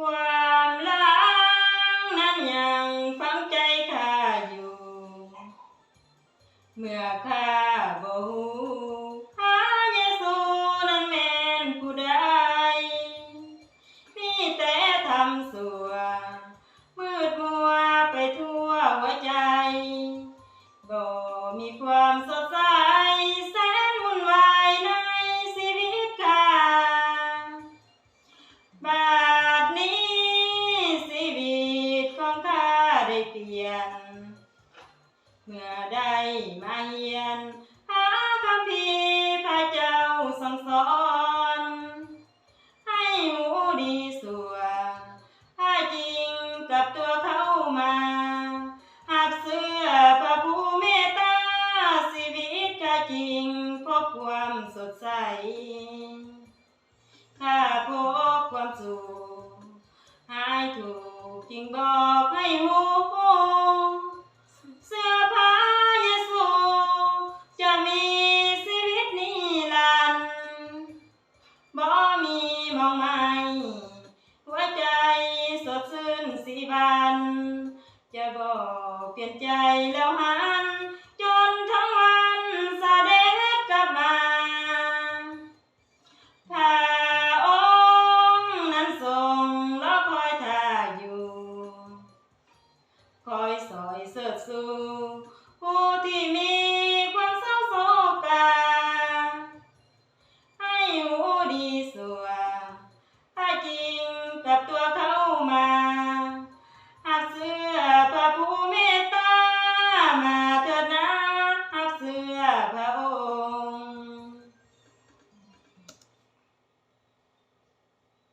ความหลังนั้นยังฝังใจข้าอยู่ เมื่อข้าบ่ฮู้พระเยซูนั้นแม่นผู้ใดมีแต่ทำสัว มืดมัวไปทั่วหัวใจบ่มีความ เมื่อได้มาเฮียนหาคำพีร์พระเจ้าสั่งสอน ให้หูดีสัวถ้าจริงกับตัวเขามา หากเสื้อพระผู้เมตตาชีวิตข้าจริงพบความสดใสข้าพบความสุขหายถูกจึงบอกให้หู ยนใจแล้วหัน จนทั้งวันเสด็จกลับมาพระองค์นั้นทรงรอคอยท่าอยู่ คอยสอยเสิร์ชสู่ผู้ที่มี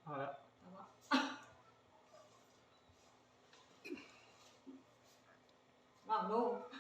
あら。まあ、脳